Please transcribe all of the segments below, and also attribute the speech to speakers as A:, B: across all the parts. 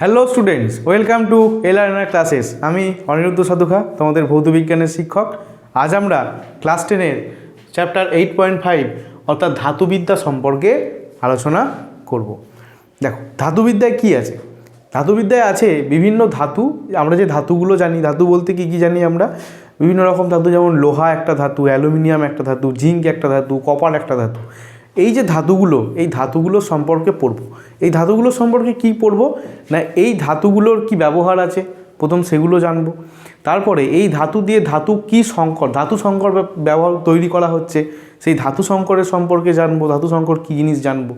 A: Hello students welcome to LR classes আমি অনিরুদ্ধ সাধুখা, তোমাদের ভৌত বিজ্ঞানের শিক্ষক। আজ আমরা ক্লাস টেনের চ্যাপ্টার এইট পয়েন্ট ফাইভ অর্থাৎ ধাতুবিদ্যা সম্পর্কে আলোচনা করব। দেখো, ধাতুবিদ্যায় কি আছে? ধাতুবিদ্যায় আছে বিভিন্ন ধাতু। আমরা যে ধাতুগুলো জানি, ধাতু বলতে কি কি জানি আমরা? বিভিন্ন রকম ধাতু, যেমন লোহা একটা ধাতু, অ্যালুমিনিয়াম একটা ধাতু, জিঙ্ক একটা ধাতু, কপার একটা ধাতু। এই যে ধাতুগুলো, এই ধাতুগুলো সম্পর্কে পড়ব। এই ধাতুগুলো সম্পর্কে কি পড়ব? না, এই ধাতুগুলোর কি ব্যবহার আছে? প্রথম সেগুলো জানব। তারপরে এই ধাতু দিয়ে ধাতু কি সংকর, ধাতু সংকর ব্যবহার তৈরি করা হচ্ছে, সেই ধাতু সংকরের সম্পর্কে জানব, ধাতু সংকর কী জিনিস জানব।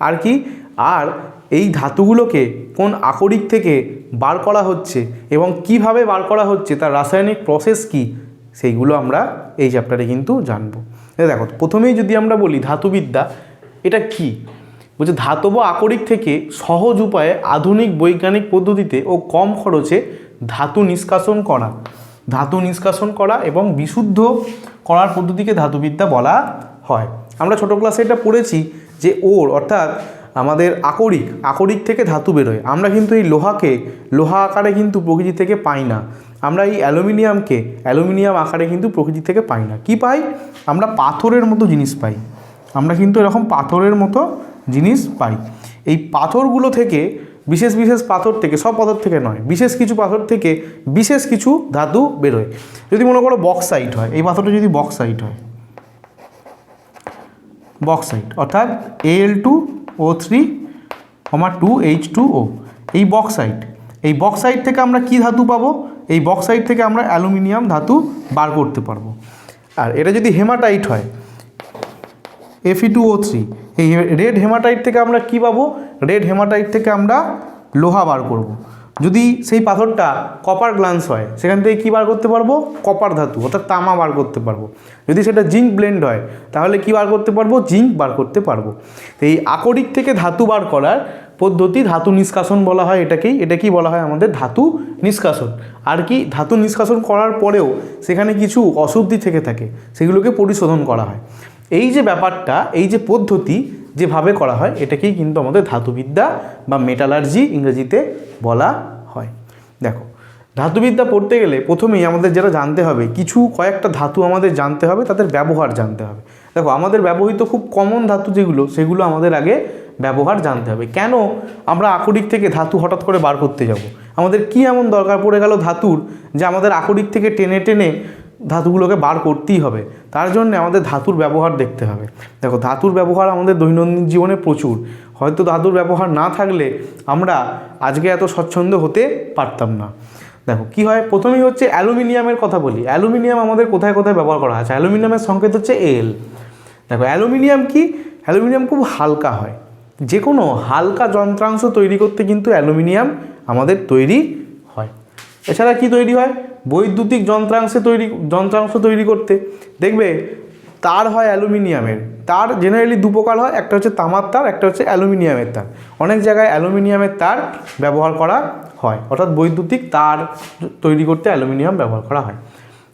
A: আর কি? আর এই ধাতুগুলোকে কোন আকরিক থেকে বার করা হচ্ছে এবং কীভাবে বার করা হচ্ছে, তার রাসায়নিক প্রসেস কি, সেইগুলো আমরা এই চ্যাপ্টারে কিন্তু জানব। দেখো, প্রথমেই যদি আমরা বলি ধাতুবিদ্যা, এটা কি? বলছে, ধাতব আকরিক থেকে সহজ উপায়ে আধুনিক বৈজ্ঞানিক পদ্ধতিতে ও কম খরচে ধাতু নিষ্কাশন করা। ধাতু নিষ্কাশন করা এবং বিশুদ্ধ করার পদ্ধতিকে ধাতুবিদ্যা বলা হয়। আমরা ছোট ক্লাসে এটা পড়েছি যে ওর অর্থাৎ আমাদের আকরিক আকরিক থেকে ধাতু বেরোয়। আমরা কিন্তু এই লোহাকে, লোহা আকারে কিন্তু প্রকৃতি থেকে পাই না। আমরা এই অ্যালুমিনিয়ামকে, অ্যালুমিনিয়াম আকারে কিন্তু প্রকৃতি থেকে পাই না। কি পাই? আমরা পাথরের মতো জিনিস পাই। আমরা কিন্তু এরকম পাথরের মতো জিনিস পাই এই পাথরগুলো থেকে, বিশেষ বিশেষ পাথর থেকে, সব পাথর থেকে নয়, বিশেষ কিছু পাথর থেকে বিশেষ কিছু ধাতু বেরোয়। যদি মনে করো বক্সাইট হয়, এই পাথরটা যদি বক্সাইট হয় বক্সাইট অর্থাৎ এল টু ও থ্রি আমার টু এইচ টু ও এই বক্সাইট এই বক্সাইট থেকে আমরা কি ধাতু পাবো? এই বক্সাইট থেকে আমরা অ্যালুমিনিয়াম ধাতু বার করতে পারব। আর এটা যদি হেমাটাইট হয় এফি টু ও থ্রি এই রেড হেমাটাইট থেকে আমরা কি পাবো? রেড হেমাটাইট থেকে আমরা লোহা বার করব। যদি সেই পাথরটা কপার গ্লান্স হয়, সেখান থেকে কী বার করতে পারব? কপার ধাতু, অর্থাৎ তামা বার করতে পারব। যদি সেটা জিঙ্ক ব্লেন্ড হয়, তাহলে কি বার করতে পারব? জিঙ্ক বার করতে পারব। এই আকরিক থেকে ধাতু বার করার পদ্ধতি ধাতু নিষ্কাশন বলা হয় এটাকেই। এটাকেই বলা হয় আমাদের? ধাতু নিষ্কাশন। আর কি ধাতু নিষ্কাশন করার পরেও সেখানে কিছু অশুদ্ধি থেকে থাকে। সেগুলোকে পরিশোধন করা হয়। এই যে ব্যাপারটা, এই যে পদ্ধতি যেভাবে করা হয়, এটাকেই কিন্তু আমাদের ধাতুবিদ্যা বা মেটালার্জি ইংরেজিতে বলা হয়। দেখো, ধাতুবিদ্যা পড়তে গেলে প্রথমেই আমাদের যেটা জানতে হবে, কিছু কয়েকটা ধাতু আমাদের জানতে হবে, তাদের ব্যবহার জানতে হবে। দেখো, আমাদের ব্যবহৃত খুব কমন ধাতু যেগুলো, সেগুলো আমাদের আগে ব্যবহার জানতে হবে। কেন আমরা আকরিক থেকে ধাতু হঠাৎ করে বার করতে যাব? আমাদের কি এমন দরকার পড়ে গেল ধাতুর, যে আমাদের আকরিক থেকে টেনে টেনে ধাতুগুলোকে বার করতেই হবে। তার জন্য আমাদের ধাতুর ব্যবহার দেখতে হবে। দেখো, ধাতুর ব্যবহার আমাদের দৈনন্দিন জীবনে প্রচুর। হয়তো ধাতুর ব্যবহার না থাকলে আমরা আজকে এত স্বচ্ছন্দ হতে পারতাম না। দেখো, কি হয়? প্রথমেই হচ্ছে অ্যালুমিনিয়ামের কথা বলি। অ্যালুমিনিয়াম আমাদের কোথায় কোথায় ব্যবহার করা আছে? অ্যালুমিনিয়ামের সংকেত হচ্ছে এল। দেখো, অ্যালুমিনিয়াম কি? অ্যালুমিনিয়াম খুব হালকা হয়। যে কোনো হালকা যন্ত্রাংশ তৈরি করতে কিন্তু অ্যালুমিনিয়াম আমাদের তৈরি এছাড়া কি তৈরি হয়? বৈদ্যুতিক যন্ত্রাংশে তৈরি, যন্ত্রাংশ তৈরি করতে। দেখবে, তার হয় অ্যালুমিনিয়ামের। তার জেনারেলি দু প্রকার হয়, একটা হচ্ছে তামার তার, একটা হচ্ছে অ্যালুমিনিয়ামের তার। অনেক জায়গায় অ্যালুমিনিয়ামের তার ব্যবহার করা হয়। অর্থাৎ বৈদ্যুতিক তার তৈরি করতে অ্যালুমিনিয়াম ব্যবহার করা হয়।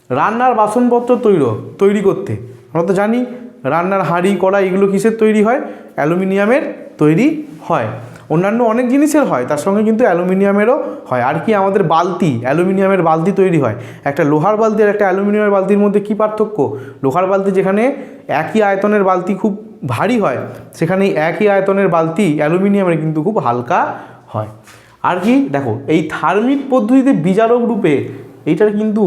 A: রান্নার বাসনপত্র তৈরি তৈরি করতে। আমরা তো জানি, রান্নার হাঁড়ি কড়া এগুলো কিসের তৈরি হয়? অ্যালুমিনিয়ামের তৈরি হয়। অন্যান্য অনেক জিনিসের হয়, তার সঙ্গে কিন্তু অ্যালুমিনিয়ামেরও হয়। আর কি আমাদের বালতি, অ্যালুমিনিয়ামের বালতি তৈরি হয়। একটা লোহার বালতি আর একটা অ্যালুমিনিয়ামের বালতির মধ্যে কী পার্থক্য? লোহার বালতি যেখানে একই আয়তনের বালতি খুব ভারী হয়, সেখানে একই আয়তনের বালতি অ্যালুমিনিয়ামের কিন্তু খুব হালকা হয়। আর কি, দেখো, এই থার্মিক পদ্ধতিতে বিজারক রূপে এইটার কিন্তু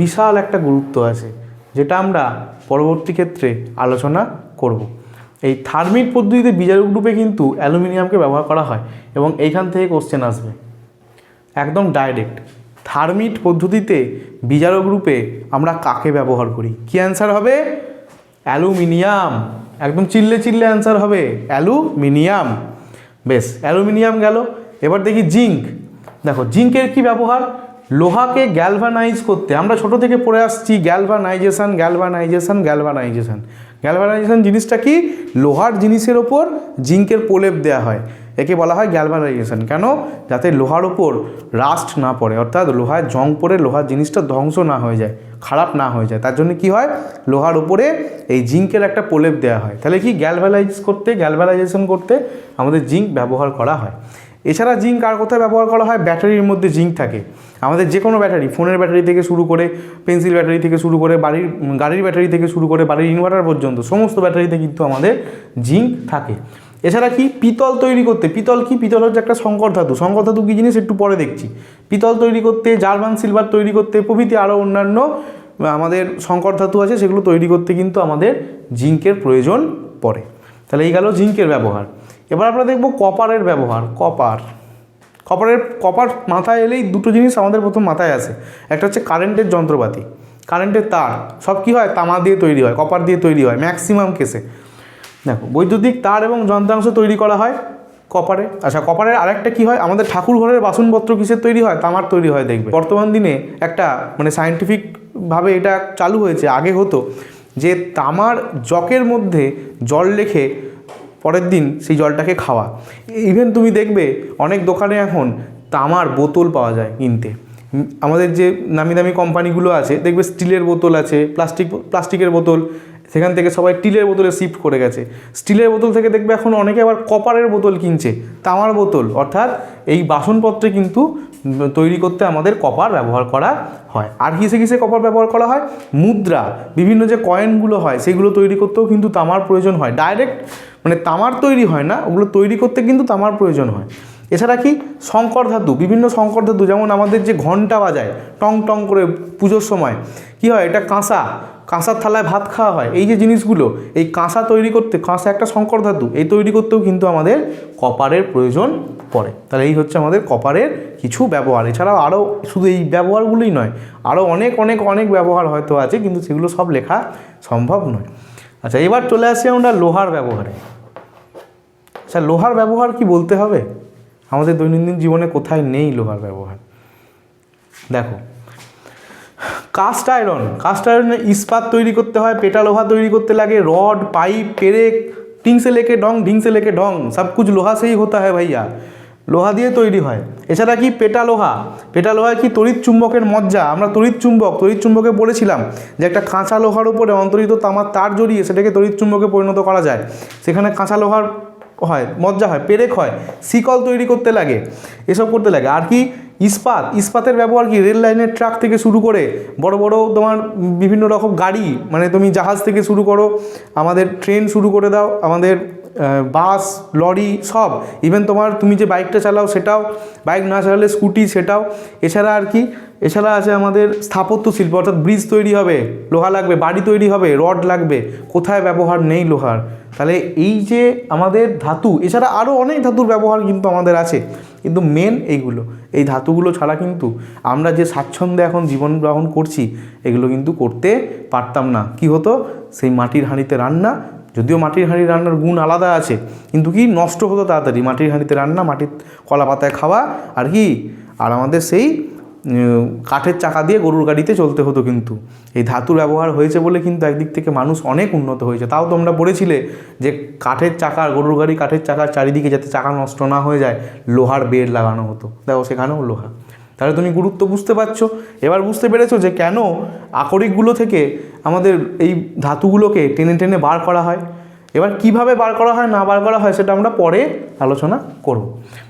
A: বিশাল একটা গুরুত্ব আছে, যেটা আমরা পরবর্তী ক্ষেত্রে আলোচনা করব। এই থার্মিক পদ্ধতিতে বিজারক রূপে কিন্তু অ্যালুমিনিয়ামকে ব্যবহার করা হয় এবং এইখান থেকে কোশ্চেন আসবে। একদম ডাইরেক্ট থার্মিট পদ্ধতিতে বিজারক রূপে আমরা কাকে ব্যবহার করি? কি অ্যান্সার হবে? অ্যালুমিনিয়াম। একদম চিল্লে চিল্লে অ্যান্সার হবে, অ্যালুমিনিয়াম। বেশ, অ্যালুমিনিয়াম গেল। এবার দেখি জিঙ্ক। দেখো, জিঙ্কের কি ব্যবহার? লোহাকে গ্যালভানাইজ করতে, আমরা ছোট থেকে পড়ে আসছি গ্যালভানাইজেশন গ্যালভানাইজেশন গ্যালভানাইজেশন গ্যালভানাইজেশন জিনিসটা কি? লোহার জিনিসের ওপর জিঙ্কের প্রলেপ দেওয়া হয়। একে বলা হয় গ্যালভানাইজেশন কেন? যাতে লোহার ওপর রাস্ট না পড়ে, অর্থাৎ লোহায় জং পড়ে, লোহার জিনিসটা ধ্বংস না হয়ে যায়, খারাপ না হয়ে যায়। তার জন্য কি হয়? লোহার উপরে এই জিঙ্কের একটা প্রলেপ দেওয়া হয়। তাহলে কি গ্যালভালাইজ করতে গ্যালভালাইজেশন করতে আমাদের জিঙ্ক ব্যবহার করা হয়। এছাড়া জিঙ্ক আর কোথায় ব্যবহার করা হয়? ব্যাটারির মধ্যে জিঙ্ক থাকে। আমাদের যে কোনো ব্যাটারি, ফোনের ব্যাটারি থেকে শুরু করে, পেন্সিল ব্যাটারি থেকে শুরু করে, বাড়ির গাড়ির ব্যাটারি থেকে শুরু করে, বাড়ির ইনভার্টার পর্যন্ত, সমস্ত ব্যাটারিতে কিন্তু আমাদের জিঙ্ক থাকে। এছাড়া কি? পিতল তৈরি করতে। পিতল কি? পিতল হচ্ছে একটা সংকর ধাতু। সংকর ধাতু কী জিনিস? একটু পরে দেখছি। পিতল তৈরি করতে, জার্মান সিলভার তৈরি করতে, প্রভৃতি আরও অন্যান্য আমাদের সংকর ধাতু আছে, সেগুলো তৈরি করতে কিন্তু আমাদের জিঙ্কের প্রয়োজন পড়ে। তাহলে এই গেল জিঙ্কের ব্যবহার। এবার আমরা দেখব কপারের ব্যবহার, কপার। কপারের, কপার মাথায় এলেই দুটো জিনিস আমাদের প্রথম মাথায় আসে। একটা হচ্ছে কারেন্টের যন্ত্রপাতি কারেন্টের তার। সব কি হয়? তামা দিয়ে তৈরি হয়, কপার দিয়ে তৈরি হয় ম্যাক্সিমাম কেসে দেখো, বৈদ্যুতিক তার এবং যন্ত্রাংশ তৈরি করা হয় কপারে। আচ্ছা কপারের আরেকটা কি হয়? আমাদের ঠাকুর ঘরের বাসনপত্র কিসের তৈরি হয়? তামার তৈরি হয়, দেখবে। বর্তমান দিনে একটা মানে সায়েন্টিফিকভাবে এটা চালু হয়েছে, আগে হতো যে তামার জকের মধ্যে জল রেখে পরের দিন সেই জলটাকে খাওয়া। ইভেন তুমি দেখবে অনেক দোকানে এখন তামার বোতল পাওয়া যায় কিনতে। আমাদের যে নামি দামি কোম্পানিগুলো আছে, দেখবে স্টিলের বোতল আছে, প্লাস্টিক প্লাস্টিকের বোতল, সেখান থেকে সবাই স্টিলের বোতলে শিফট করে গেছে। স্টিলের বোতল থেকে দেখবে এখন অনেকে আবার কপারের বোতল কিনছে, তামার বোতল। অর্থাৎ এই বাসনপত্রে কিন্তু তৈরি করতে আমাদের কপার ব্যবহার করা হয়। আর কিসে কিসে কপার ব্যবহার করা হয়? মুদ্রা। বিভিন্ন যে কয়েনগুলো হয়, সেগুলো তৈরি করতেও কিন্তু তামার প্রয়োজন হয়। ডাইরেক্ট মানে তামার তৈরি হয় না, ওগুলো তৈরি করতে কিন্তু তামার প্রয়োজন হয়। এছাড়া কি? শঙ্কর ধাতু, বিভিন্ন শঙ্কর ধাতু, যেমন আমাদের যে ঘণ্টা বাজায়, টং টং করে পুজোর সময়, কি হয়? এটা কাঁসা, কাঁসার থালায় ভাত খাওয়া হয়। এই যে জিনিসগুলো, এই কাঁসা তৈরি করতে, কাঁসা একটা শঙ্কর ধাতু, এই তৈরি করতেও কিন্তু আমাদের কপারের প্রয়োজন পড়ে। তাহলে এই হচ্ছে আমাদের কপারের কিছু ব্যবহার। এছাড়াও আরও শুধু এই ব্যবহারগুলোই নয়, আরও অনেক অনেক অনেক ব্যবহার হয়তো আছে, কিন্তু সেগুলো সব লেখা সম্ভব নয়। আচ্ছা এবার চলে আসি আমরা লোহার ব্যবহারে। আচ্ছা লোহার ব্যবহার কি বলতে হবে? আমাদের দৈনন্দিন জীবনে কোথায় নেই লোহার ব্যবহার? দেখো কাস্ট আয়রন কাস্ট আয়রনে ইস্পাত তৈরি করতে হয়, পেটা লোহা তৈরি করতে লাগে, রড, পাইপ, পেরেক টিংসে লেকে ডং ঢিংসে লেকে ডং, সব কিছু লোহা সেই হতে হয় ভাইয়া। লোহা দিয়ে তৈরি হয়। এছাড়া কি পেটা লোহা? পেটা লোহা কি তড়িৎ চুম্বকের মজ্জা? আমরা তড়িৎ চুম্বক, তড়িৎ চুম্বকে বলেছিলাম যে একটা কাঁচা লোহার উপরে অন্তরিত তামার তার জড়িয়ে সেটাকে তড়িৎ চুম্বকে পরিণত করা যায়। সেখানে কাঁচা লোহার হয়, মজ্জা হয়, পেরেক হয়, শিকল তৈরি করতে লাগে, এসব করতে লাগে। আর কি, ইস্পাত, ইস্পাতের ব্যবহার কি? রেল লাইনের ট্রাক থেকে শুরু করে বড় বড় তোমার বিভিন্ন রকম গাড়ি মানে তুমি জাহাজ থেকে শুরু করো, আমাদের ট্রেন শুরু করে দাও, আমাদের বাস, লরি, সব। ইভেন তোমার তুমি যে বাইকটা চালাও সেটাও, বাইক না চালালে স্কুটি সেটাও। এছাড়া আর কি এছাড়া আছে আমাদের স্থাপত্য শিল্প, অর্থাৎ ব্রিজ তৈরি হবে, লোহা লাগবে, বাড়ি তৈরি হবে রড লাগবে, কোথায় ব্যবহার নেই লোহার? তাহলে এই যে আমাদের ধাতু, এছাড়া আরও অনেক ধাতুর ব্যবহার কিন্তু আমাদের আছে, কিন্তু মেন এইগুলো, এই ধাতুগুলো ছাড়া কিন্তু আমরা যে স্বাচ্ছন্দ্যে এখন জীবন গ্রহণ করছি, এগুলো কিন্তু করতে পারতাম না। কি হতো? সেই মাটির হাঁড়িতে রান্না, যদিও মাটির হাঁড়ির রান্নার গুণ আলাদা আছে, কিন্তু কি নষ্ট হতো তাড়াতাড়ি, মাটির হাঁড়িতে রান্না, মাটির কলা পাতায় খাওয়া, আর কি? আর আমাদের সেই কাঠের চাকা দিয়ে গরুর গাড়িতে চলতে হতো কিন্তু। এই ধাতুর ব্যবহার হয়েছে বলে কিন্তু একদিক থেকে মানুষ অনেক উন্নত হয়েছে। তাও তোমরা পড়েছিলে যে কাঠের চাকা, গরুর গাড়ি কাঠের চাকার চারিদিকে যাতে চাকা নষ্ট না হয়ে যায়, লোহার বেড লাগানো হতো। দেখো সেখানেও লোহা। তাহলে তুমি গুরুত্ব বুঝতে পারছ। এবার বুঝতে পেরেছ যে কেন আকরিকগুলো থেকে আমাদের এই ধাতুগুলোকে টেনে টেনে বার করা হয়। এবার কীভাবে বার করা হয়, না বার করা হয়, সেটা আমরা পরে আলোচনা করব।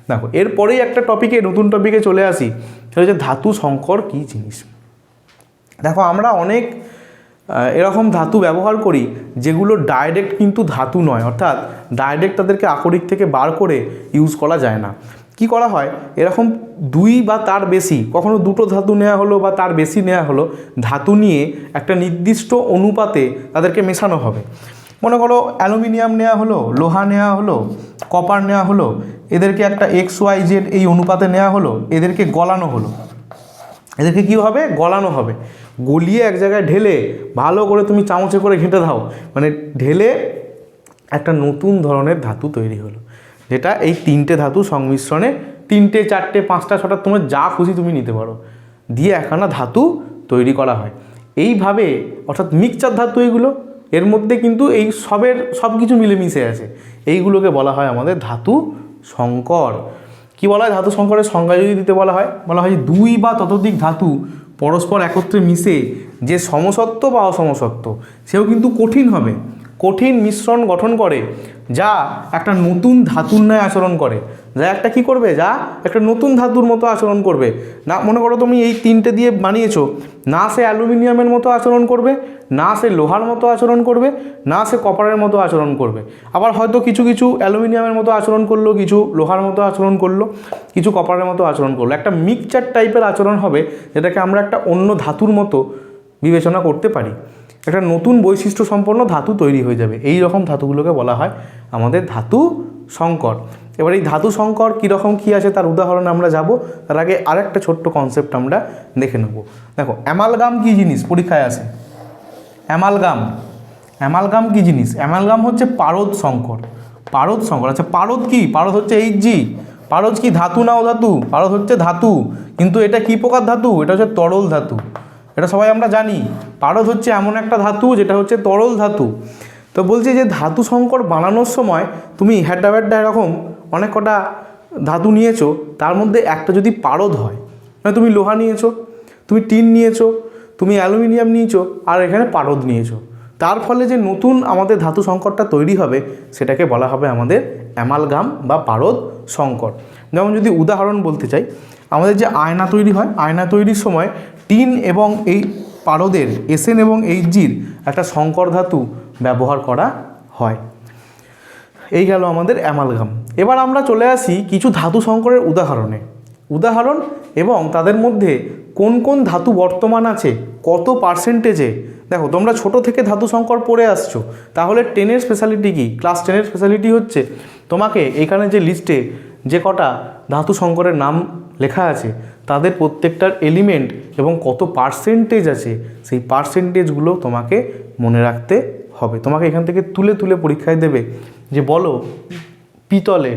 A: দেখো, এরপরেই একটা টপিকে নতুন টপিকে চলে আসি, সেটা হচ্ছে ধাতু সংকর কী জিনিস? দেখো, আমরা অনেক এরকম ধাতু ব্যবহার করি, যেগুলো ডাইরেক্ট কিন্তু ধাতু নয়, অর্থাৎ ডাইরেক্ট তাদেরকে আকরিক থেকে বার করে ইউজ করা যায় না। কি করা হয়? এরকম দুই বা তার বেশি, কখনো দুটো ধাতু নেওয়া হলো বা তার বেশি নেওয়া হলো, ধাতু নিয়ে একটা নির্দিষ্ট অনুপাতে তাদেরকে মেশানো হবে। মনে করো, অ্যালুমিনিয়াম নেওয়া হলো, লোহা নেওয়া হলো, কপার নেওয়া হলো এদেরকে একটা এক্স ওয়াই জেড এই অনুপাতে নেওয়া হলো, এদেরকে গলানো হলো। এদেরকে কী হবে? গলানো হবে। গলিয়ে এক জায়গায় ঢেলে ভালো করে তুমি চামচে করে ঘেঁটে দাও। মানে ঢেলে একটা নতুন ধরনের ধাতু তৈরি হলো, যেটা এই তিনটে ধাতু সংমিশ্রণে তিনটে, চারটে, পাঁচটা, ছটা, তোমার যা খুশি তুমি নিতে পারো। দিয়ে একখানা ধাতু তৈরি করা হয়। এইভাবে, অর্থাৎ মিক্সচার ধাতু এইগুলো এর মধ্যে কিন্তু এই সবের সব কিছু মিলেমিশে আছে। এইগুলোকে বলা হয় আমাদের ধাতু সংকর কি বলা হয় ধাতু সংকরের সংজ্ঞা যদি দিতে বলা হয়? বলা হয় দুই বা ততোধিক ধাতু পরস্পর একত্রে মিশে যে সমসত্ব বা অসমসত্ব সেও কিন্তু কঠিন হবে। কঠিন মিশ্রণ গঠন করে যা একটা নতুন ধাতুর ন্যায় আচরণ করে। যা একটা কি করবে? যা একটা নতুন ধাতুর মতো আচরণ করবে। না, মনে করো তুমি এই তিনটে দিয়ে বানিয়েছো। না সে অ্যালুমিনিয়ামের মতো আচরণ করবে, না সে লোহার মতো আচরণ করবে, না সে কপারের মতো আচরণ করবে। আবার হয়তো কিছু কিছু অ্যালুমিনিয়ামের মতো আচরণ করল, কিছু লোহার মতো আচরণ করল, কিছু কপারের মতো আচরণ করল। একটা মিক্সচার টাইপের আচরণ হবে, যেটাকে আমরা একটা অন্য ধাতুর মতো বিবেচনা করতে পারি। একটা নতুন বৈশিষ্ট্য সম্পন্ন ধাতু তৈরি হয়ে যাবে। এই রকম ধাতুগুলোকে বলা হয় আমাদের ধাতু সংকর। এবার এই ধাতু সংকর কীরকম কী আছে তার উদাহরণ আমরা যাব। তার আগে আরেকটা ছোট্ট কনসেপ্ট আমরা দেখে নেব। দেখো, অ্যামালগাম কী জিনিস? পরীক্ষায় আসে অ্যামালগাম। অ্যামালগাম কী জিনিস? অ্যামালগাম হচ্ছে পারদ সংকর। পারদ সংকর। আচ্ছা পারদ কি? পারদ হচ্ছে এইচ জি। পারদ কি ধাতু না ধাতু পারদ হচ্ছে ধাতু। কিন্তু এটা কি প্রকার ধাতু? এটা হচ্ছে তরল ধাতু। এটা সবাই আমরা জানি। পারদ হচ্ছে এমন একটা ধাতু, যেটা হচ্ছে তরল ধাতু। তো বলছি যে ধাতু সংকর বানানোর সময় তুমি ব্যাড্ডা এরকম অনেক কটা ধাতু নিয়েছো, তার মধ্যে একটা যদি পারদ হয় মানে তুমি লোহা নিয়েছো, তুমি টিন নিয়েছো, তুমি অ্যালুমিনিয়াম নিয়েছো আর এখানে পারদ নিয়েছো, তার ফলে যে নতুন আমাদের ধাতু সংকটটা তৈরি হবে, সেটাকে বলা হবে আমাদের অ্যামালগাম বা পারদ সংকট। যেমন যদি উদাহরণ বলতে চাই, আমাদের যে আয়না তৈরি হয়, আয়না তৈরির সময় টিন এবং এই পারদের এসএন এবং এইচজির একটা সংকর ধাতু ব্যবহার করা হয়। এই গেল আমাদের অ্যামালগাম। এবার আমরা চলে আসি কিছু ধাতু সংকরের উদাহরণে। উদাহরণ, এবং তাদের মধ্যে কোন কোন ধাতু বর্তমান আছে, কত পার্সেন্টেজে দেখো, তোমরা ছোট থেকে ধাতু সংকর পড়ে আসছো, তাহলে টেনের স্পেশালিটি কি? ক্লাস টেনের স্পেশালিটি হচ্ছে, তোমাকে এখানে যে লিস্টে যে কটা ধাতু সংকরের নাম লেখা আছে, তাদের প্রত্যেকটার এলিমেন্ট এবং কত পার্সেন্টেজ আছে, সেই পার্সেন্টেজগুলো তোমাকে মনে রাখতে হবে। তোমাকে এখান থেকে তুলে তুলে পরীক্ষায় দেবে, যে বলো পিতলে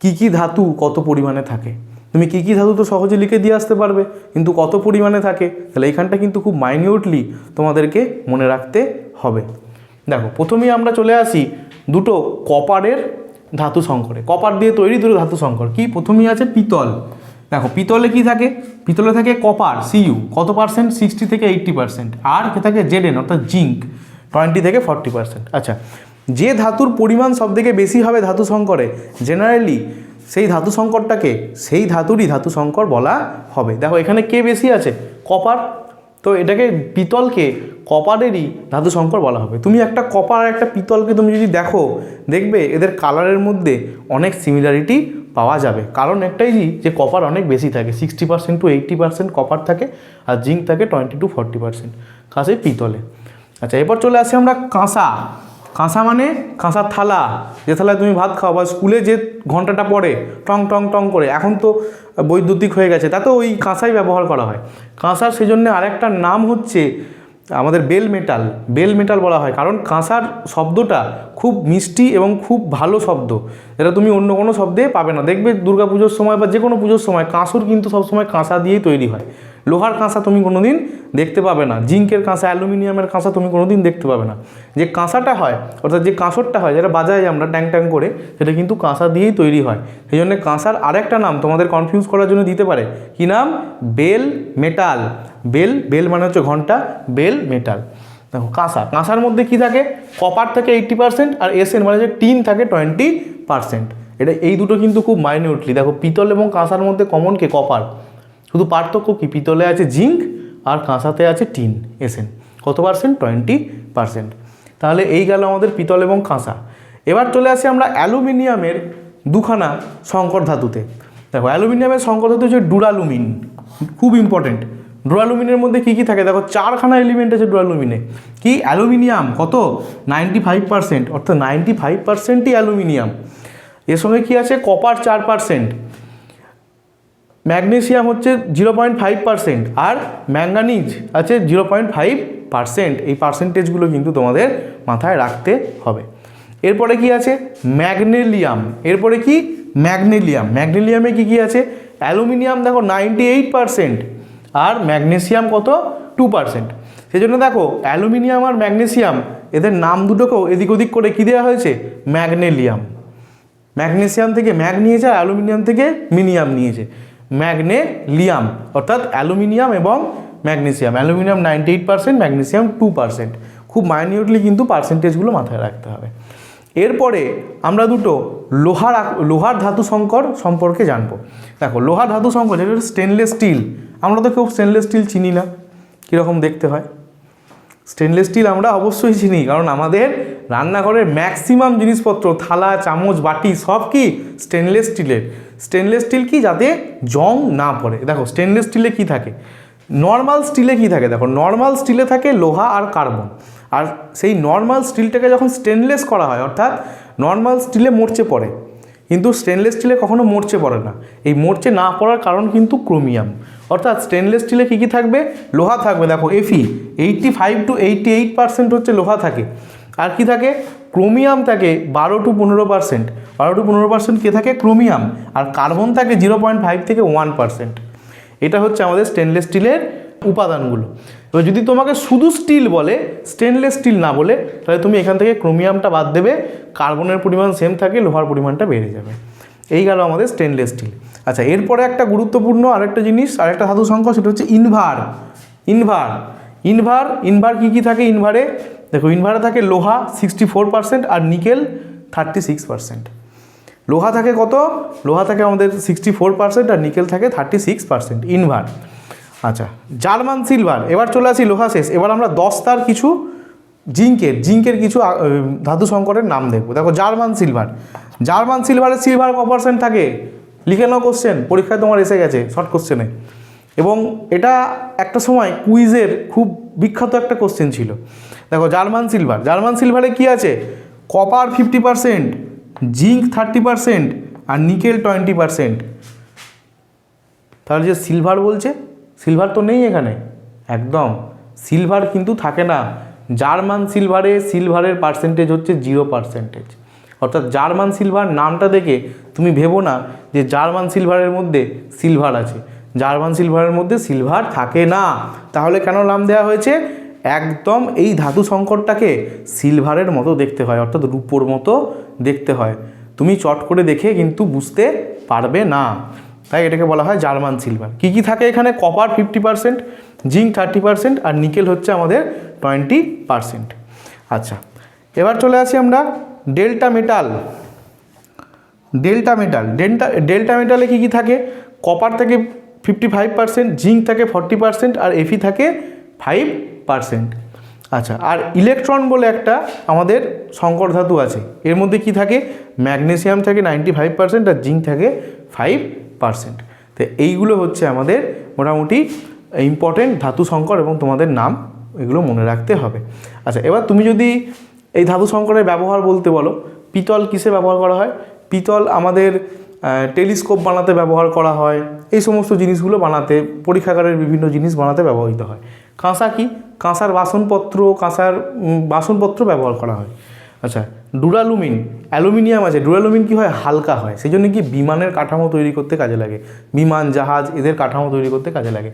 A: কি কি ধাতু কত পরিমাণে থাকে? তুমি কি কি ধাতু তো সহজে লিখে দিয়ে আসতে পারবে, কিন্তু কত পরিমাণে থাকে? তাহলে এইখানটা কিন্তু খুব মাইনিউটলি তোমাদেরকে মনে রাখতে হবে। দেখো, প্রথমেই আমরা চলে আসি দুটো কপারের ধাতু সংকরে। কপার দিয়ে তৈরি দুটো ধাতু সংকর। কি? প্রথমেই আছে পিতল। দেখো, পিতলে কি থাকে? পিতলে থাকে কপার সিইউ কত পার্সেন্ট সিক্সটি থেকে এইট্টি পার্সেন্ট আর কে থাকে? জেডেন অর্থাৎ জিঙ্ক টোয়েন্টি থেকে ফর্টি পার্সেন্ট আচ্ছা যে ধাতুর পরিমাণ সব থেকে বেশি হবে ধাতু সংকরে জেনারেলি সেই ধাতু সংকরটাকে সেই ধাতুরই ধাতু সংকর বলা হবে। দেখো, এখানে কে বেশি আছে? কপার। তো এটাকে পিতলকে, কপারেরই ধাতু সংকর বলা হবে। তুমি একটা কপার একটা পিতলকে তুমি যদি দেখো, দেখবে এদের কালারের মধ্যে অনেক সিমিলারিটি পাওয়া যাবে। কারণ একটাই যে কপার অনেক বেশি থাকে sixty percent to eighty percent copper থাকে আর জিঙ্ক থাকে টোয়েন্টি টু ফর্টি পার্সেন্ট কাছে পিতলে। আচ্ছা এরপর চলে আসি আমরা কাঁসা। কাঁসা মানে কাঁসার থালা। যে থালায় তুমি ভাত খাও বা স্কুলে যে ঘন্টাটা পড়ে, টং টং টং করে, এখন তো বৈদ্যুতিক হয়ে গেছে তাতে ওই কাঁসাই ব্যবহার করা হয়। কাঁসার সেজন্য আরেকটা নাম হচ্ছে আমাদের বেল মেটাল বেল মেটাল বলা হয়। কারণ কাঁসার শব্দটা খুব মিষ্টি এবং খুব ভালো শব্দ। এটা তুমি অন্য কোনো শব্দে পাবে না। দেখবে দুর্গা পুজোর সময় বা যে কোনো পুজোর সময় কাঁসুর কিন্তু সবসময় কাঁসা দিয়েই তৈরি হয়। লোহার কাঁসা তুমি কোনো দিন দেখতে পাবে না। জিঙ্কের কাঁসা, অ্যালুমিনিয়ামের কাঁসা তুমি কোনো দিন দেখতে পাবে না। যে কাঁসাটা হয়, অর্থাৎ যে কাঁসরটা হয়, যেটা বাজায় আমরা ট্যাং ট্যাং করে, সেটা কিন্তু কাঁসা দিয়েই তৈরি হয়। সেই জন্য কাঁসার আরেকটা নাম তোমাদের কনফিউজ করার জন্য দিতে পারে। কি নাম? Bell metal. বেল বেল মানে হচ্ছে ঘণ্টা, বেল মেটাল দেখো কাঁসা কাঁসার মধ্যে কি থাকে? কপার থাকে এইট্টি পার্সেন্ট আর এসএন মানে যে টিন থাকে টোয়েন্টি পার্সেন্ট এটা এই দুটো কিন্তু খুব মাইনিউটলি দেখো, পিতল এবং কাঁসার মধ্যে কমন কে? কপার শুধু পার্থক্য কি? পিতলে আছে জিঙ্ক আর কাঁসাতে আছে টিন এসেন কত পার্সেন্ট টোয়েন্টি পার্সেন্ট তাহলে এই গেল আমাদের পিতল এবং কাঁসা। এবার চলে আসি আমরা অ্যালুমিনিয়ামের দুখানা সংকর ধাতুতে। দেখো, অ্যালুমিনিয়ামের সংকর ধাতু হচ্ছে ডুরালুমিন। খুব ইম্পর্টেন্ট ডুরালুমিনের মধ্যে কী কী থাকে? দেখো, চারখানা এলিমেন্ট আছে ডুরালুমিনে। কি? অ্যালুমিনিয়াম। কত? নাইনটি ফাইভ পার্সেন্ট অর্থাৎ নাইনটি ফাইভ পার্সেন্টই অ্যালুমিনিয়াম। এর সঙ্গে কী আছে? কপার চার পার্সেন্ট ম্যাগনেসিয়াম হচ্ছে জিরো পয়েন্ট ফাইভ পার্সেন্ট আর ম্যাঙ্গানিজ আছে জিরো পয়েন্ট ফাইভ পার্সেন্ট এই পার্সেন্টেজগুলো কিন্তু তোমাদের মাথায় রাখতে হবে। এরপরে কি আছে? ম্যাগনেলিয়াম এরপরে কি? ম্যাগনেলিয়াম ম্যাগনেলিয়ামে কি কি আছে? অ্যালুমিনিয়াম দেখো নাইনটি এইট পার্সেন্ট আর ম্যাগনেসিয়াম কত? টু পার্সেন্ট সেই জন্য দেখো, অ্যালুমিনিয়াম আর ম্যাগনেসিয়াম, এদের নাম দুটোকেও এদিক ওদিক করে কী দেওয়া হয়েছে? ম্যাগনেলিয়াম। ম্যাগনেসিয়াম থেকে ম্যাগ নিয়েছে আর অ্যালুমিনিয়াম থেকে মিনিয়াম নিয়েছে। ম্যাগনেলিয়াম, অর্থাৎ অ্যালুমিনিয়াম এবং magnesium. Aluminium ninety eight percent magnesium two percent খুব মাইনিউটলি কিন্তু পার্সেন্টেজগুলো মাথায় রাখতে হবে। এরপরে আমরা দুটো লোহার লোহার ধাতু সংকর সম্পর্কে জানব। দেখো, লোহার ধাতু সংকর যেটা স্টেনলেস স্টিল আমরা তো কেউ স্টেনলেস স্টিল চিনি না, কীরকম দেখতে হয়? স্টেনলেস স্টিল আমরা অবশ্যই চিনি, কারণ আমাদের রান্নাঘরের ম্যাক্সিমাম জিনিসপত্র, থালা, চামচ, বাটি, সব কি স্টেনলেস স্টিলের স্টেনলেস স্টিল কি যাতে জং না পড়ে। দেখো স্টেনলেস স্টিলে কি থাকে? নর্মাল স্টিলে কি থাকে? দেখো নর্মাল স্টিলে থাকে লোহা আর কার্বন আর সেই নর্মাল স্টিলটাকে যখন স্টেনলেস করা হয়, অর্থাৎ নর্মাল স্টিলে মরচে পড়ে, কিন্তু স্টেনলেস স্টিলে কখনো মরচে পড়ে না। এই মরচে না পড়ার কারণ কিন্তু ক্রোমিয়াম অর্থাৎ স্টেনলেস স্টিলে কী কী থাকবে? লোহা থাকবে। দেখো Fe eighty five to eighty eight percent হচ্ছে লোহা থাকে। আর কি থাকে? ক্রোমিয়াম থাকে বারো টু পনেরো পার্সেন্ট বারো টু পনেরো পার্সেন্ট কে থাকে? ক্রোমিয়াম আর কার্বন থাকে জিরো পয়েন্ট ফাইভ থেকে ওয়ান পার্সেন্ট এটা হচ্ছে আমাদের স্টেনলেস স্টিলের উপাদানগুলো। এবার যদি তোমাকে শুধু স্টিল বলে স্টেনলেস স্টিল না বলে, তাহলে তুমি এখান থেকে ক্রোমিয়ামটা বাদ দেবে কার্বনের পরিমাণ সেম থাকে, লোহার পরিমাণটা বেড়ে যাবে। এই গেল আমাদের স্টেনলেস স্টিল আচ্ছা এরপরে একটা গুরুত্বপূর্ণ আরেকটা জিনিস, আরেকটা ধাতু সংখ্যা সেটা হচ্ছে ইনভার ইনভার ইনভার ইনভার কী কী থাকে ইনভারে দেখো ইনভারে থাকে লোহা সিক্সটি ফোর পার্সেন্ট আর নিকেল থার্টি সিক্স পার্সেন্ট লোহা থাকে কত? লোহা থাকে আমাদের সিক্সটি ফোর পার্সেন্ট আর নিকেল থাকে থার্টি সিক্স পার্সেন্ট ইনভার আচ্ছা জার্মান সিলভার, এবার চলে আসি লোহা শেষ, এবার আমরা দস্তার কিছু জিঙ্কের জিঙ্কের কিছু ধাতু সংকটের নাম দেখব। দেখো, জার্মান সিলভার, জার্মান সিলভারে সিলভার ক পার্সেন্ট থাকে। লিখে নাও কোশ্চেন পরীক্ষায় তোমার এসে গেছে শর্ট কোশ্চেনে এবং এটা একটা সময় কুইজের খুব বিখ্যাত একটা কোশ্চেন ছিল। দেখো, জার্মান সিলভার, জার্মান সিলভারে কি আছে? Copper fifty percent zinc thirty percent আর নিকেল টোয়েন্টি পার্সেন্ট তাহলে যে সিলভার বলছে সিলভার তো নেই এখানে। একদম। সিলভার কিন্তু থাকে না। জার্মান সিলভারে সিলভারের পার্সেন্টেজ হচ্ছে জিরো পার্সেন্টেজ অর্থাৎ জার্মান সিলভার নামটা দেখে তুমি ভেবো না যে জার্মান সিলভারের মধ্যে সিলভার আছে। জার্মান সিলভারের মধ্যে সিলভার থাকে না। তাহলে কেন নাম দেওয়া হয়েছে? একদম এই ধাতু সংকটটাকে সিলভারের মতো দেখতে হয়, অর্থাৎ রূপোর মতো দেখতে হয়। তুমি চট করে দেখে কিন্তু বুঝতে পারবে না। তাই এটাকে বলা হয় জার্মান সিলভার। কী কী থাকে এখানে? Copper fifty percent zinc thirty percent আর নিকেল হচ্ছে আমাদের টোয়েন্টি পার্সেন্ট আচ্ছা এবার চলে আসি আমরা delta metal delta metal delta delta মেটালে কী কী থাকে? কপার থাকে ফিফটি ফাইভ পার্সেন্ট জিঙ্ক থাকে ফর্টি পার্সেন্ট আর এফি থাকে ফাইভ পার্সেন্ট আচ্ছা আর ইলেকট্রন বলে একটা আমাদের সংকর ধাতু আছে। এর মধ্যে কি থাকে? ম্যাগনেসিয়াম থাকে নাইনটি ফাইভ পার্সেন্ট আর জিঙ্ক থাকে ফাইভ পার্সেন্ট তো এইগুলো হচ্ছে আমাদের মোটামুটি ইম্পর্টেন্ট ধাতু সংকর এবং তোমাদের নাম, এগুলো মনে রাখতে হবে। আচ্ছা এবার তুমি যদি এই ধাতু সংকরের ব্যবহার বলতে বলো, পিতল কিসে ব্যবহার করা হয়? পিতল আমাদের টেলিস্কোপ বানাতে ব্যবহার করা হয়, এই সমস্ত জিনিসগুলো বানাতে, পরীক্ষাগারের বিভিন্ন জিনিস বানাতে ব্যবহৃত হয়। কাঁসা কি? কাঁসার বাসনপত্র কাঁসার বাসনপত্র ব্যবহার করা হয়। আচ্ছা ডুরালুমিন, অ্যালুমিনিয়াম আছে, ডুরালুমিন কি হয়? হালকা হয়। সেই জন্য কি বিমানের কাঠামো তৈরি করতে কাজে লাগে। বিমান, জাহাজ, এদের কাঠামো তৈরি করতে কাজে লাগে।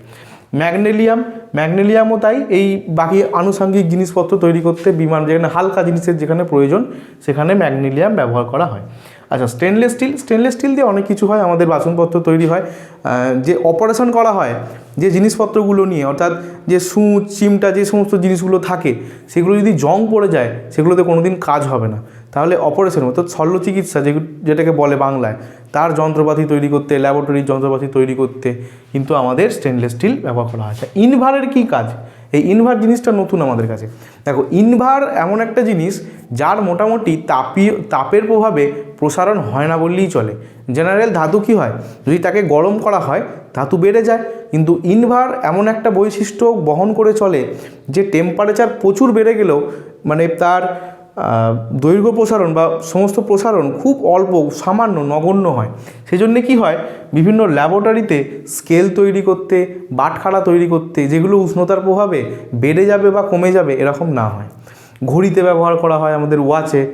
A: ম্যাগনেলিয়াম, ম্যাগনেলিয়ামও তাই, এই বাকি আনুষাঙ্গিক জিনিসপত্র তৈরি করতে বিমান যেখানে হালকা জিনিসের যেখানে প্রয়োজন, সেখানে ম্যাগনেলিয়াম ব্যবহার করা হয়। আচ্ছা স্টেনলেস স্টিল স্টেনলেস স্টিল দিয়ে অনেক কিছু হয়, আমাদের বাসনপত্র তৈরি হয়। যে অপারেশন করা হয়, যে জিনিসপত্রগুলো নিয়ে, অর্থাৎ যে সুচ, চিমটা, যে সমস্ত জিনিসগুলো থাকে, সেগুলো যদি জং পড়ে যায়, সেগুলোতে কোনো দিন কাজ হবে না। তাহলে অপারেশন অর্থাৎ শল্য চিকিৎসা যে যেটাকে বলে বাংলায়, তার যন্ত্রপাতি তৈরি করতে ল্যাবরেটরির যন্ত্রপাতি তৈরি করতে কিন্তু আমাদের স্টেনলেস স্টিল ব্যবহার করা হয়। আচ্ছা ইনভারের কী কাজ? এই ইনভার জিনিসটা নতুন আমাদের কাছে। দেখো, ইনভার এমন একটা জিনিস, যার মোটামুটি তাপীয়, তাপের প্রভাবে প্রসারণ হয় না বললেই চলে। জেনারেল ধাতু কী হয়? যদি তাকে গরম করা হয়, ধাতু বেড়ে যায়। কিন্তু ইনভার এমন একটা বৈশিষ্ট্য বহন করে চলে যে টেম্পারেচার প্রচুর বেড়ে গেলেও মানে তার দৈর্ঘ্য প্রসারণ বা সমস্ত প্রসারণ খুব অল্প, সামান্য, নগণ্য হয়। সেই জন্যে কী হয়? বিভিন্ন ল্যাবরেটরিতে স্কেল তৈরি করতে, বাটখারা তৈরি করতে, যেগুলো উষ্ণতার প্রভাবে বেড়ে যাবে বা কমে যাবে, এরকম না হয়। ঘড়িতে ব্যবহার করা হয়, আমাদের ওয়াচে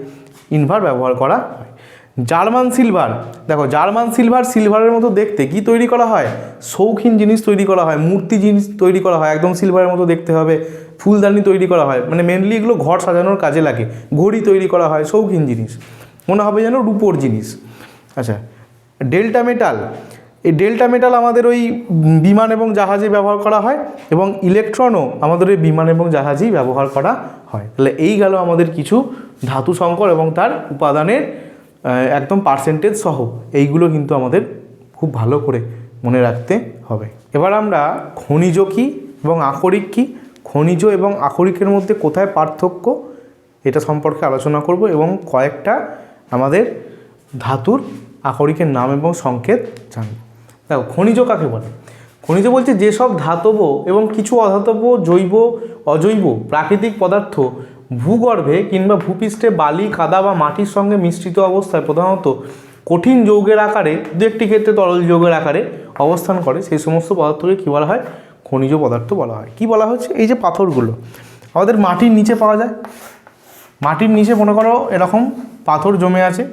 A: ইনভার ব্যবহার করা হয়। German silver. দেখো, জার্মান সিলভার সিলভারের মতো দেখতে কি তৈরি করা হয়? শৌখিন জিনিস তৈরি করা হয়, মূর্তি জিনিস তৈরি করা হয়, একদম সিলভারের মতো দেখতে হবে। ফুলদানি তৈরি করা হয় মানে মেনলি এগুলো ঘর সাজানোর কাজে লাগে। ঘড়ি তৈরি করা হয়, শৌখিন জিনিস। মনে হবে যেন রূপোর জিনিস। আচ্ছা ডেল্টা মেটাল। এই ডেল্টা মেটাল আমাদের ওই বিমান এবং জাহাজে ব্যবহার করা হয় এবং ইলেকট্রনও আমাদের ওই বিমান এবং জাহাজেই ব্যবহার করা হয়। তাহলে এই গেল আমাদের কিছু ধাতু সংকর এবং তার উপাদানের একদম পার্সেন্টেজ সহ এইগুলো কিন্তু আমাদের খুব ভালো করে মনে রাখতে হবে। এবার আমরা খনিজ কী এবং আকরিক কী? খনিজ এবং আকরিকের মধ্যে কোথায় পার্থক্য? এটা সম্পর্কে আলোচনা করব এবং কয়েকটা আমাদের ধাতুর আকরিকের নাম এবং সংকেত জানব। দেখো, খনিজ কাকে বলে? খনিজ বলছে যেসব ধাতব এবং কিছু অধাতব জৈব, অজৈব প্রাকৃতিক পদার্থ ভূগর্ভে কিংবা ভূপৃষ্ঠে বালি কাদা বা মাটির সঙ্গে মিশ্রিত অবস্থায় প্রধানত কঠিন যৌগের আকারে, দু একটি ক্ষেত্রে তরল যৌগের আকারে অবস্থান করে। সেই সমস্ত পদার্থকে কী বলা হয়? খনিজ পদার্থ বলা হয়। কি বলা হচ্ছে? এই যে পাথরগুলো, আমাদের মাটির নিচে পাওয়া যায়। মাটির নিচে মনে করো এরকম পাথর জমে আছে।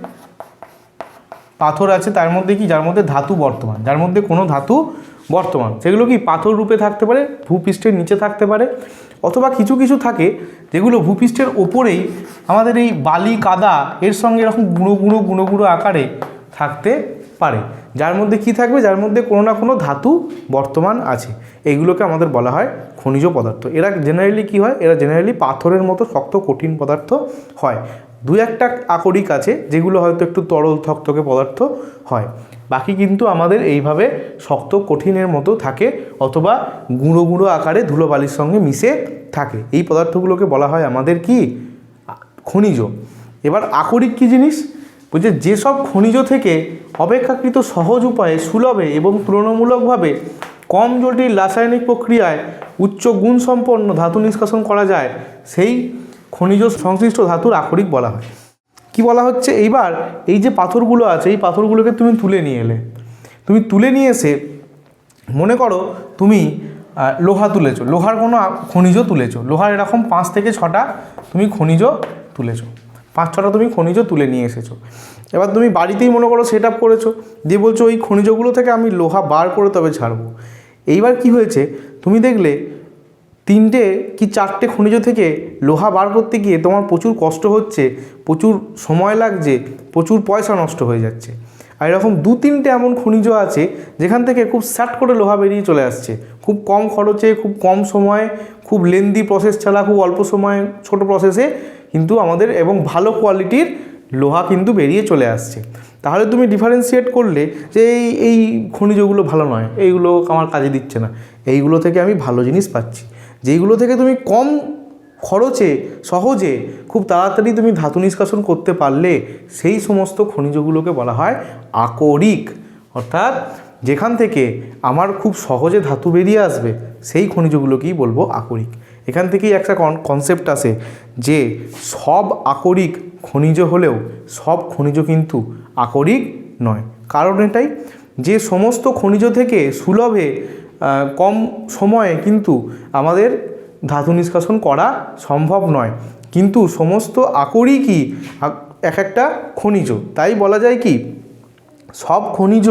A: পাথর আছে, তার মধ্যে কি? যার মধ্যে ধাতু বর্তমান। যার মধ্যে কোনো ধাতু বর্তমান। সেগুলো কি পাথর রূপে থাকতে পারে, ভূপৃষ্ঠের নিচে থাকতে পারে, অথবা কিছু কিছু থাকে যেগুলো ভূপৃষ্ঠের ওপরেই আমাদের এই বালি, কাদা, এর সঙ্গে এরকম গুঁড়ো গুঁড়ো গুঁড়ো গুঁড়ো আকারে থাকতে পারে। যার মধ্যে কি থাকবে? যার মধ্যে কোনো না কোনো ধাতু বর্তমান আছে। এইগুলোকে আমাদের বলা হয় খনিজ পদার্থ। এরা জেনারেলি কি হয়? এরা জেনারেলি পাথরের মতো শক্ত, কঠিন পদার্থ হয়। দু একটা আকরিক আছে যেগুলো হয়তো একটু তরল থকথকে পদার্থ হয়। বাকি কিন্তু আমাদের এইভাবে শক্ত, কঠিনের মতো থাকে অথবা গুঁড়ো গুঁড়ো আকারে ধুলোবালির সঙ্গে মিশে থাকে। এই পদার্থগুলোকে বলা হয় আমাদের কি? খনিজ। এবার আকরিক কী জিনিস? বলছে যেসব খনিজ থেকে অপেক্ষাকৃত সহজ উপায়ে সুলভে এবং তুলনামূলকভাবে কম জটিল রাসায়নিক প্রক্রিয়ায় উচ্চ গুণসম্পন্ন ধাতু নিষ্কাশন করা যায়, সেই খনিজ সংশ্লিষ্ট ধাতুর আকরিক বলা হয়। কি বলা হচ্ছে? এইবার এই যে পাথরগুলো আছে, এই পাথরগুলোকে তুমি তুলে নিয়ে এলে। তুমি তুলে নিয়ে এসে মনে করো তুমি লোহা তুলেছো, লোহার কোনো খনিজ তুলেছো। লোহার এরকম পাঁচ থেকে ছটা তুমি খনিজ তুলেছো। পাঁচ ছটা তুমি খনিজ তুলে নিয়ে এসেছ। এবার তুমি বাড়িতেই মনে করো সেট আপ করেছ, দিয়ে বলছো, ওই খনিজগুলো থেকে আমি লোহা বার করে তবে ছাড়বো। এইবার কি হয়েছে? তুমি দেখলে তিনটে কি চারটে খনিজ থেকে লোহা বার করতে গিয়ে তোমার প্রচুর কষ্ট হচ্ছে, প্রচুর সময় লাগছে, প্রচুর পয়সা নষ্ট হয়ে যাচ্ছে। আর এরকম দু তিনটে এমন খনিজ আছে যেখান থেকে খুব স্যাট করে লোহা বেরিয়ে চলে আসছে। খুব কম খরচে, খুব কম সময়ে, খুব লেন্দি প্রসেস ছাড়া, খুব অল্প সময়ে, ছোট প্রসেসে কিন্তু আমাদের এবং ভালো কোয়ালিটির লোহা কিন্তু বেরিয়ে চলে আসছে। তাহলে তুমি ডিফারেন্সিয়েট করলে যে এই এই খনিজগুলো ভালো নয়, এইগুলো আমার কাজে দিচ্ছে না, এইগুলো থেকে আমি ভালো জিনিস পাচ্ছি। যেইগুলো থেকে তুমি কম খরচে, সহজে, খুব তাড়াতাড়ি তুমি ধাতু নিষ্কাশন করতে পারলে, সেই সমস্ত খনিজগুলোকে বলা হয় আকরিক। অর্থাৎ যেখান থেকে আমার খুব সহজে ধাতু বেরিয়ে আসবে, সেই খনিজগুলোকেই বলব আকরিক। এখান থেকেই একটা কনসেপ্ট আসে যে সব আকরিক খনিজ হলেও সব খনিজ কিন্তু আকরিক নয়। কারণ এটাই যে সমস্ত খনিজ থেকে সুলভে কম সময়ে কিন্তু আমাদের ধাতু নিষ্কাশন করা সম্ভব নয়। কিন্তু সমস্ত আকরিকই আক- এক একটা খনিজ? তাই বলা যায় কি, সব খনিজ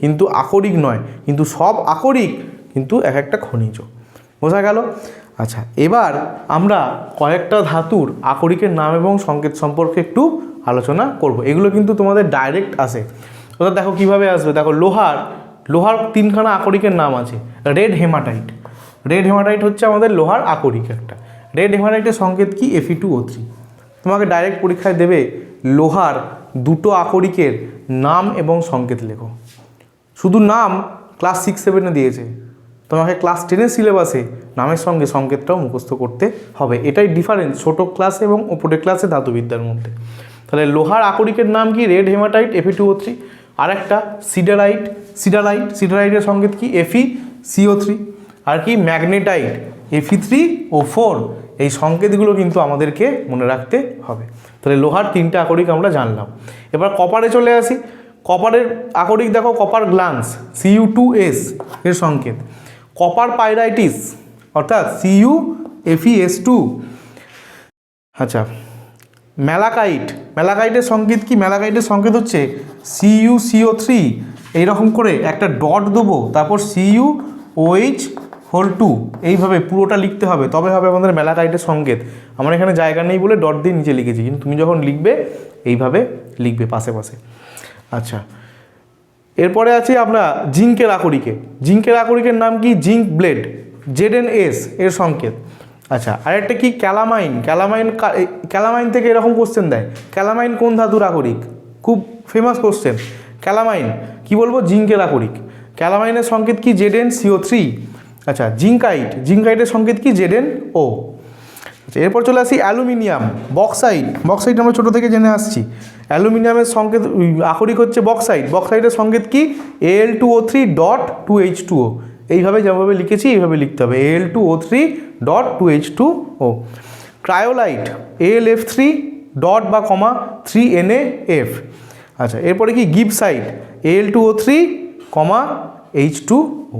A: কিন্তু আকরিক নয়, কিন্তু সব আকরিক কিন্তু এক একটা খনিজ। বোঝা গেল? আচ্ছা এবার আমরা কয়েকটা ধাতুর আকরিকের নাম এবং সংকেত সম্পর্কে একটু আলোচনা করব। এগুলো কিন্তু তোমাদের ডাইরেক্ট আসে। ওটা দেখো কীভাবে আসবে? দেখো লোহার লোহার তিনখানা আকরিকের নাম আছে, রেড হেমাটাইট। রেড হেমাটাইট হচ্ছে আমাদের লোহার আকরিক একটা। রেড হেমাটাইটের সংকেত কি? এফি টু ও থ্রি তোমাকে ডাইরেক্ট পরীক্ষায় দেবে লোহার দুটো আকরিকের নাম এবং সংকেত লেখো। শুধু নাম ক্লাস সিক্স সেভেনে দিয়েছে। তোমাকে ক্লাস টেনের সিলেবাসে নামের সঙ্গে সংকেতটাও মুখস্থ করতে হবে। এটাই ডিফারেন্স ছোটো ক্লাসে এবং ওপরের ক্লাসে ধাতুবিদ্যার মধ্যে। তাহলে লোহার আকরিকের নাম কি? Red hematite Fe two O three আর একটা সিডারাইট সিডারাইট সিডারাইটের সংকেত কি এফি সিও থ্রি আর কি? Magnetite Fe three O four এই সংকেতগুলো কিন্তু আমাদেরকে মনে রাখতে হবে। তাহলে লোহার তিনটে আকরিক আমরা জানলাম। এবার কপারে চলে আসি। কপারের আকরিক দেখো, copper glance CU two S এর সংকেত। কপার পাইরাইটিস, অর্থাৎ সিইউ এফিএস টু আচ্ছা ম্যালাকাইট ম্যালাকাইটের সংকেত কি? ম্যালাকাইটের সংকেত হচ্ছে সিইউ সিও থ্রি এইরকম করে একটা ডট দেবো, তারপর সিইউ ওইচ হোল টু এইভাবে পুরোটা লিখতে হবে, তবে হবে আমাদের ম্যালাকাইটের সংকেত আমার এখানে জায়গা নেই বলে ডট দিয়ে নিচে লিখেছি, কিন্তু তুমি যখন লিখবে, এইভাবে লিখবে পাশে পাশে। আচ্ছা এরপরে আছে আমরা জিঙ্কের আকরিকে। জিঙ্কের আকরিকের নাম কি? Zinc blende, Z N S এর সংকেত। আচ্ছা আরেকটা কি ক্যালামাইন? ক্যালামাইন ক্যালামাইন থেকে এরকম কোশ্চেন দেয়। ক্যালামাইন কোন ধাতুর আকরিক খুব ফেমাস কোশ্চেন ক্যালামাইন, কি বলব? জিঙ্কের আকরিক ক্যালামাইনের সংকেত কি জেড এন সিও থ্রি আচ্ছা জিঙ্কাইট, জিঙ্কাইটের সংকেত কি জেড এন ও আচ্ছা এরপর চলে আসি অ্যালুমিনিয়াম, বক্সাইট। বক্সাইট আমরা ছোটো থেকে জেনে আসছি। অ্যালুমিনিয়ামের সংকেত আকরিক হচ্ছে বক্সাইট। বক্সাইটের সংকেত কি? L two O three dot two H two O এইভাবে যেভাবে লিখেছি, এইভাবে লিখতে হবে। L two O three dot two H two O cryolite L F three dot বা comma three N A F আচ্ছা এরপরে কি? Gibbsite L two O three comma H two O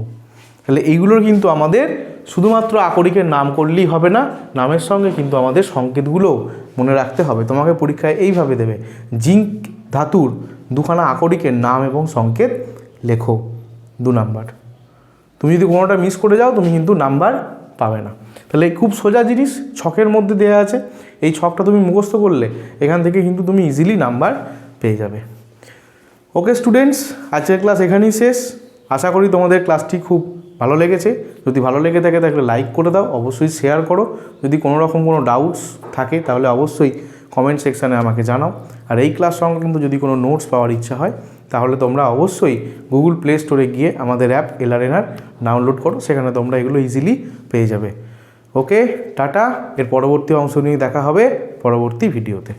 A: তাহলে এইগুলোর কিন্তু আমাদের শুধুমাত্র আকরিকের নাম করলেই হবে না, নামের সঙ্গে কিন্তু আমাদের সংকেতগুলোও মনে রাখতে হবে। তোমাকে পরীক্ষায় এইভাবে দেবে, জিঙ্ক ধাতুর দুখানা আকরিকের নাম এবং সংকেত লেখো, দু নাম্বার। তুমি যদি কোনোটা মিস করে যাও, তুমি কিন্তু নাম্বার পাবে না। তাহলে খুব সোজা জিনিস, ছকের মধ্যে দেওয়া আছে। এই ছকটা তুমি মুখস্থ করলে, এখান থেকে কিন্তু তুমি ইজিলি নাম্বার পেয়ে যাবে। ওকে স্টুডেন্টস আজকের ক্লাস এখানেই শেষ। আশা করি তোমাদের ক্লাসটি খুব ভালো লেগেছে। যদি ভালো লেগে থাকে, তাহলে লাইক করে দাও, অবশ্যই শেয়ার করো। যদি কোনো রকম কোনো ডাউটস থাকে, তাহলে অবশ্যই কমেন্ট সেকশানে আমাকে জানাও। আর এই ক্লাস সংক্রান্ত যদি কোনো নোটস পাওয়ার ইচ্ছা হয় তাহলে তোমরা অবশ্যই গুগল প্লে স্টোরে গিয়ে আমাদের অ্যাপ এলআরএনআর ডাউনলোড করো, সেখানে তোমরা এগুলো ইজিলি পেয়ে যাবে। ওকে টাটা, এর পরবর্তী অংশ নিয়ে দেখা হবে পরবর্তী ভিডিওতে